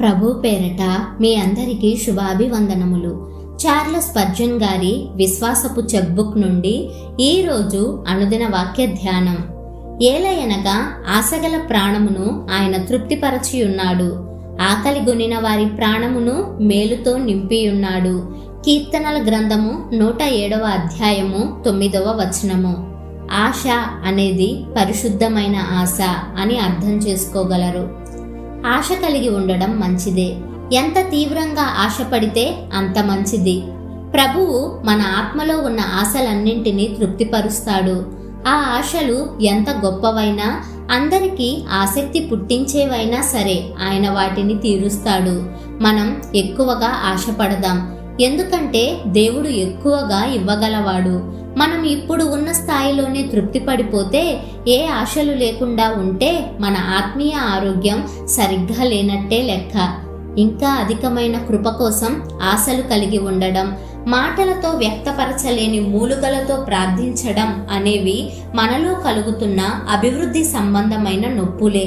ప్రభు పేరట మీ అందరికీ శుభాభివందనములు. చార్లెస్ పర్జన్ గారి విశ్వాసపు చెక్బుక్ నుండి ఈరోజు అనుదిన వాక్య ధ్యానం. ఏలయనగా ఆశగల ప్రాణమును ఆయన తృప్తిపరచియున్నాడు. ఆకలి గొనిన వారి ప్రాణమును మేలుతో నింపియున్నాడు. కీర్తనల గ్రంథము నూట ఏడవ అధ్యాయము తొమ్మిదవ వచనము. ఆశ అనేది పరిశుద్ధమైన ఆశ అని అర్థం చేసుకోగలరు. ఆశ కలిగి ఉండడం మంచిదే. ఎంత తీవ్రంగా ఆశపడితే అంత మంచిది. ప్రభువు మన ఆత్మలో ఉన్న ఆశలన్నింటినీ తృప్తిపరుస్తాడు. ఆ ఆశలు ఎంత గొప్పవైనా అందరికీ ఆసక్తి పుట్టించేవైనా సరే ఆయన వాటిని తీరుస్తాడు. మనం ఎక్కువగా ఆశపడదాం. ఎందుకంటే దేవుడు ఎక్కువగా ఇవ్వగలవాడు. మనం ఇప్పుడు ఉన్న స్థాయిలోనే తృప్తి పడిపోతే ఏ ఆశలు లేకుండా ఉంటే మన ఆత్మీయ ఆరోగ్యం సరిగ్గా లేనట్టే లెక్క. ఇంకా అధికమైన కృప కోసం ఆశలు కలిగి ఉండడం మాటలతో వ్యక్తపరచలేని మూలుగలతో ప్రార్థించడం అనేవి మనలో కలుగుతున్న అభివృద్ధి సంబంధమైన నొప్పులే.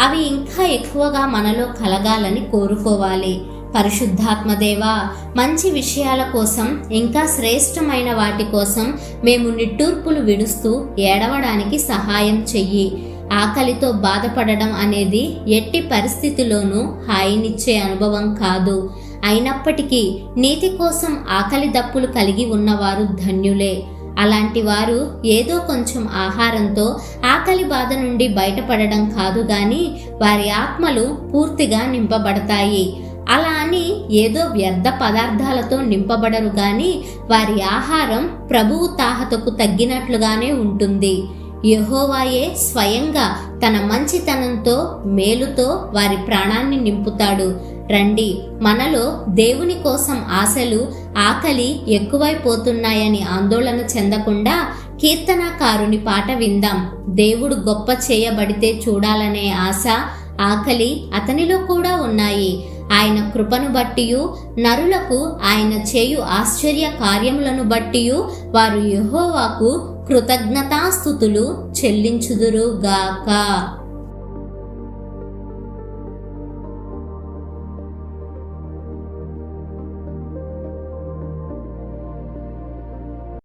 అవి ఇంకా ఎక్కువగా మనలో కలగాలని కోరుకోవాలి. పరిశుద్ధాత్మదేవా మంచి విషయాల కోసం ఇంకా శ్రేష్టమైన వాటి కోసం మేము నిట్టూర్పులు విడుస్తూ ఏడవడానికి సహాయం చెయ్యి. ఆకలితో బాధపడడం అనేది ఎట్టి పరిస్థితిలోనూ హాయినిచ్చే అనుభవం కాదు. అయినప్పటికీ నీతి కోసం ఆకలి దప్పులు కలిగి ఉన్నవారు ధన్యులే. అలాంటి వారు ఏదో కొంచెం ఆహారంతో ఆకలి బాధ నుండి బయటపడడం కాదు గాని వారి ఆత్మలు పూర్తిగా నింపబడతాయి. అలా అని ఏదో వ్యర్థ పదార్థాలతో నింపబడరు గాని వారి ఆహారం ప్రభువు తాహతకు తగ్గినట్లుగానే ఉంటుంది. యహోవాయే స్వయంగా తన మంచితనంతో మేలుతో వారి ప్రాణాన్ని నింపుతాడు. రండి మనలో దేవుని కోసం ఆశలు ఆకలి ఎక్కువైపోతున్నాయని ఆందోళన చెందకుండా కీర్తనాకారుని పాట విందాం. దేవుడు గొప్ప చేయబడితే చూడాలనే ఆశ ఆకలి అతనిలో కూడా ఉన్నాయి. ఆయన కృపను బట్టియు నరులకు ఆయన చేయు ఆశ్చర్య కార్యములను బట్టియు వారు యహోవాకు కృతజ్ఞతాస్థుతులు చెల్లించుదురుగాక.